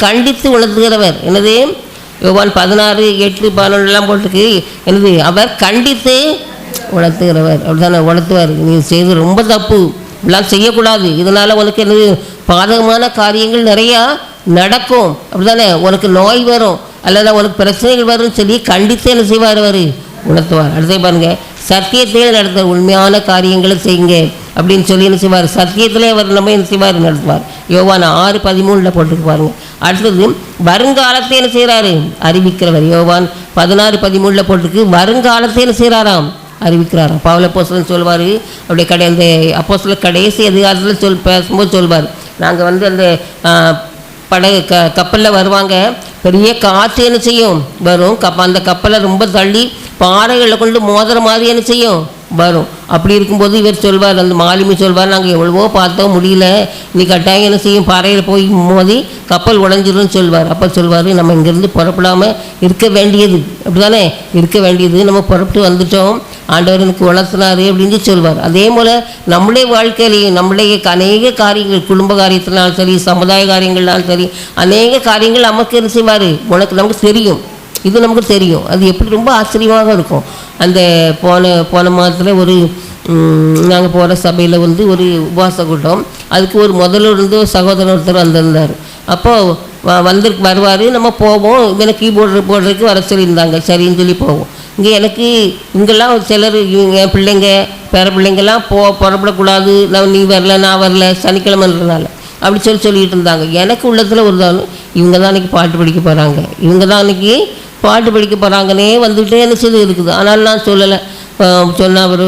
கண்டித்து உணர்த்துகிறவர். என்னது? யோவான் பதினாறு எட்டு பதினொன்றுலாம் போட்டுருக்கு. என்னது? அவர் கண்டித்து உணர்த்துகிறவர். அப்படிதானே உணர்த்துவார். நீ செய்து ரொம்ப தப்பு. இப்படிலாம் செய்யக்கூடாது. இதனால் உனக்கு என்னது? பாதகமான காரியங்கள் நிறையா நடக்கும். அப்படிதானே உனக்கு நோய் வரும். அல்லது உனக்கு பிரச்சனைகள் வரும்னு சொல்லி கண்டித்து என்ன செய்வார் அவர்? உணர்த்துவார். அடுத்த பாருங்க. சத்தியத்திலே நடத்த உண்மையான காரியங்களை செய்யுங்க. அப்படின்னு சொல்லி என்ன செய்வார்? சத்தியத்திலே அவர் நம்ம என்ன செய்வார்? நடத்துவார். யோவான் ஆறு பதிமூணில் போட்டுக்கு பாருங்கள் அடுத்தது வருங்காலத்தை என்ன செய்கிறாரு? அறிவிக்கிறவர். யோவான் பதினாறு பதிமூணில் போட்டுருக்கு. வருங்காலத்தை என்ன செய்கிறாராம்? அறிவிக்கிறாராம். பவுல போஸ்டன் சொல்வார் அப்படியே கடை அந்த அப்போஸ்தல கடைசி அதிகாரத்தில் சொல் பேசும்போது சொல்வார். நாங்கள் வந்து அந்த படகு க கப்பலில் வருவாங்க. பெரிய காற்று என்ன செய்யும்? வரும். கப் அந்த கப்பலை ரொம்ப தள்ளி பாறைகளை கொண்டு மோதுற மாதிரி என்ன செய்யும்? வரும். அப்படி இருக்கும்போது இவர் சொல்வார் அந்த மாலுமி சொல்வார் நாங்கள் எவ்வளவோ பார்த்தோம் முடியல. நீ கட்டாயம் என்ன செய்யும்? பாறையில் போய் மோதி கப்பல் உடஞ்சிரும்னு சொல்வார். அப்போ சொல்வார் நம்ம இங்கேருந்து புறப்படாமல் இருக்க வேண்டியது. அப்படிதானே இருக்க வேண்டியது. நம்ம புறப்பட்டு வந்துட்டோம். ஆண்டவர் எனக்கு உணர்த்தினாரு அப்படின்னு சொல்வார். அதே போல் நம்முடைய வாழ்க்கையிலையும் நம்முடைய அநேக காரியங்கள் குடும்ப காரியத்தினாலும் சரி சமுதாய காரியங்கள்னாலும் சரி அநேக காரியங்கள் நமக்கு என்ன செய்வார்? உனக்கு நமக்கு தெரியும். இது நமக்கு தெரியும். அது எப்படி ரொம்ப ஆச்சரியமாக இருக்கும். அந்த போன போன மாதத்தில் ஒரு நாங்கள் போகிற சபையில் வந்து ஒரு உபவாச கூட்டம். அதுக்கு ஒரு முதல்ல இருந்து ஒரு சகோதரர் ஒருத்தர் வந்திருந்தார். அப்போது வ வந்து வருவார் நம்ம போவோம். எனக்கு கீபோர்டு போடுறதுக்கு வர சொல்லியிருந்தாங்க. சரின்னு சொல்லி போவோம். இங்கே எனக்கு இங்கெல்லாம் சிலர் இவங்க என் பிள்ளைங்க பேர பிள்ளைங்கெல்லாம் போ புறப்படக்கூடாது. நான் நீ வரல நான் வரல சனிக்கிழமைன்றதுனால. அப்படி சொல்லி சொல்லிட்டு இருந்தாங்க. எனக்கு உள்ளத்தில் ஒரு தாலும் இவங்க தான் அன்றைக்கி பாட்டு படிக்க போகிறாங்க இவங்க தான் அன்றைக்கி பாட்டு படிக்க போகிறாங்கன்னே வந்துகிட்டே என்ன செய்து இருக்குது. ஆனால் நான் சொல்லலை. சொன்னால் அவர்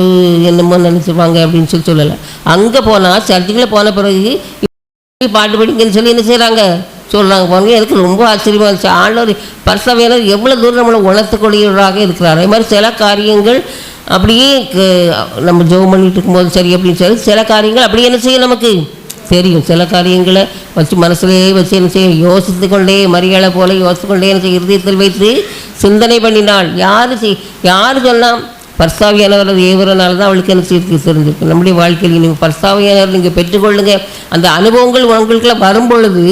என்னமோ நினச்சிப்பாங்க அப்படின்னு சொல்லி சொல்லலை. அங்கே போனால் சர்ச்சுக்கில் போன பிறகு பாட்டு படிக்கன்னு சொல்லி என்ன செய்கிறாங்க சொல்கிறாங்க பாருங்க. எனக்கு ரொம்ப ஆச்சரியமாக இருந்துச்சு. ஆண்டவர் பர்சவேனர் எவ்வளோ தூரம் நம்மளை உணர்த்தக்கூடியவராக இருக்கிறார். அதே மாதிரி சில காரியங்கள் அப்படியே நம்ம ஜோம் பண்ணிட்டு இருக்கும்போது சரி அப்படின்னு சொல்லி சில காரியங்கள் அப்படியே என்ன செய்யும் நமக்கு? தெரியும் சில காரியங்களை வச்சு மனசுலேயே வச்சு என்ன செய்யும் யோசித்து கொண்டே மரியாதை போல யோசித்து கொண்டே என்ன செய்யும் இருதயத்தில் வைத்து சிந்தனை பண்ணினாள் யார் செய் யார் சொன்னால் பர்சாவியானவர் ஏவுறனால தான் அவளுக்கு என்ன செய்ய தெரிஞ்சிருக்கு. நம்முடைய வாழ்க்கையில் நீங்கள் பர்சாவியானவர் நீங்கள் பெற்றுக்கொள்ளுங்க. அந்த அனுபவங்கள் உங்களுக்குள்ள வரும்பொழுது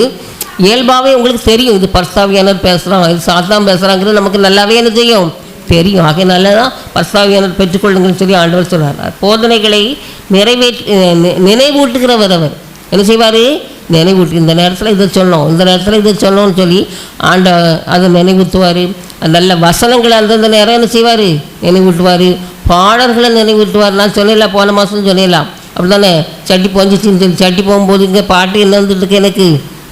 இயல்பாகவே உங்களுக்கு தெரியும். இது பர்சாவியானவர் பேசுகிறான் இது சாத்தான் பேசுகிறாங்கிறது நமக்கு நல்லாவே என்ன செய்யும்? தெரியும். ஆகையினால தான் பர்சாவியானவர் பெற்றுக்கொள்ளுங்கன்னு சொல்லி ஆண்டவர் சொல்கிறார் போதனைகளை நிறைவேற்றி நினைவூட்டுகிறவர் அவர். என்ன செய்வார்? நினைவூட்டி. இந்த நேரத்தில் இதை சொன்னோம் இந்த நேரத்தில் இதை சொல்லணும்னு சொல்லி ஆண்ட அதை நினைவூத்துவார் நல்ல வசனங்களை அந்தந்த நேரம் என்ன செய்வார்? நினைவூட்டுவார். பாடல்களை நினைவூட்டுவார். நான் சொல்லிடலாம் போன மாதம் சொல்லிடலாம் அப்படி தானே சட்டி பொஞ்சிச்சின்னு சொல்லி சட்டி போகும்போது இங்கே பாட்டு என்ன வந்துட்டுருக்கு எனக்கு?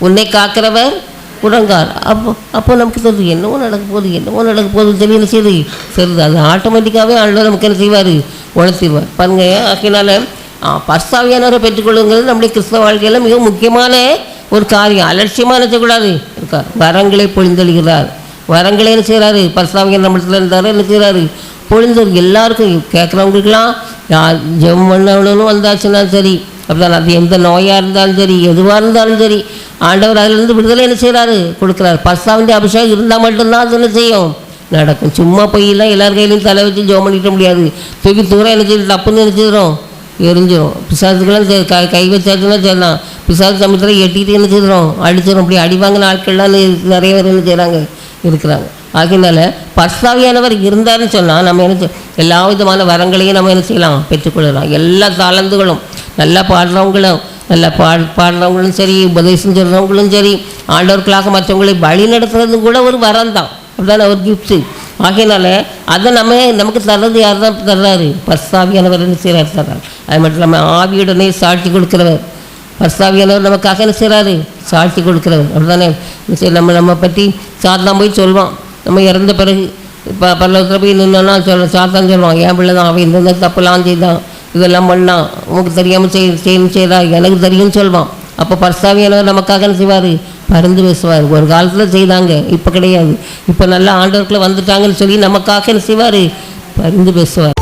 உன்னை காக்கிறவர் உடங்கார் அப்போ அப்போ நமக்கு தெரியுது என்னவோ நடக்க போகுது என்னவோ நடக்க போகுது சொல்லி என்ன செய்யுது? சரிது அது ஆட்டோமேட்டிக்காகவே ஆண்டவர் நமக்கு என்ன செய்வார்? உணர்த்திடுவார். பாருங்க ஆகையினால பர்சாவியானவரை பெற்றுக்கொள்ளுங்கிறது நம்முடைய கிறிஸ்தவ வாழ்க்கையில் மிக முக்கியமான ஒரு காரியம். அலட்சியமாக நினைச்சக்கூடாது இருக்கார். வரங்களை பொழிந்தளிக்கிறார். வரங்களை என்ன செய்கிறாரு? பர்சாவியன் நம்மளத்தில் இருந்தார் என்ன செய்கிறாரு? பொழிந்தது எல்லாருக்கும் கேட்குறவங்களுக்கெல்லாம் யார் ஜெபம் பண்ணவனும் வந்தாச்சுன்னா சரி அப்படிதான். அது எந்த நோயாக இருந்தாலும் சரி எதுவாக இருந்தாலும் சரி ஆண்டவர் அதிலிருந்து விடுதலை என்ன செய்கிறாரு? கொடுக்குறாரு. பர்சாவிൻ്റെ அபிஷேகம் இருந்தால் மட்டும்தான் அது என்ன செய்யும்? நடக்கும். சும்மா போயெல்லாம் எல்லார் கையிலையும் தலை வச்சு ஜெபம் பண்ணிக்க முடியாது. தூக்கி தூரம் என்ன செய்யுது தப்புன்னு என்ன செய்கிறோம் எரிஞ்சிடும் பிசாசுக்கெல்லாம் சரி கை கை வச்சாச்சுலாம் செய்யலாம். பிசாசு சமயத்தில் எட்டிகிட்டு என்ன செய்கிறோம் அடிச்சிடும் அப்படி அடிவாங்கின ஆட்கள்லாம் நிறைய பேர் என்ன செய்கிறாங்க இருக்கிறாங்க. அதனால பர்சாவியானவர் இருந்தாருன்னு சொன்னால் நம்ம என்ன செய்ய எல்லா விதமான வரங்களையும் நம்ம என்ன செய்யலாம்? பெற்றுக்கொள்ளலாம். எல்லா தாளந்துகளும் நல்லா பாடுறவங்களும் நல்லா பா பாடுறவங்களும் சரி உபதேசம் சொல்கிறவங்களும் சரி ஆண்டவர்களாக மற்றவங்களை வழி நடத்துறதும் கூட ஒரு வரம் தான். அப்படிதானே ஒரு கிஃப்ட்டு ஆகையினால அதை நம்ம நமக்கு தர்றது யார் தான் தர்றாரு? பர்சாவியானவர் என்ன செய்கிறார் தர்றாரு அது மட்டும் இல்லாமல் ஆவியுடனே சாட்சி கொடுக்கிறவர். பர்சாவியானவர் நமக்காக என்ன செய்கிறாரு சாட்சி கொடுக்கிறவர். அப்படிதானே சரி நம்ம நம்ம பற்றி சாத்தான் போய் சொல்வான். நம்ம இறந்த பிறகு இப்போ பல்லவத்தில் போய் நின்னோன்னா சொல்ல சாத்தான் சொல்லுவான் ஏன் பிள்ளை தான் அவன் இந்த தப்புலாம் செய்தான். இதெல்லாம் பண்ணான். உனக்கு தெரியாமல் செய் செய்யணும் செய்தா? எனக்கு தெரியும்னு சொல்வான். அப்போ பர்சாவியானவர் நமக்காக என்ன செய்வார்? பறந்து பேசுவார். ஒரு காலத்தில் செய்தாங்க. இப்போ கிடையாது. இப்போ நல்லா ஆண்டவர்களை வந்துட்டாங்கன்னு சொல்லி நமக்காக செய்வார்? பரிந்து பேசுவார்.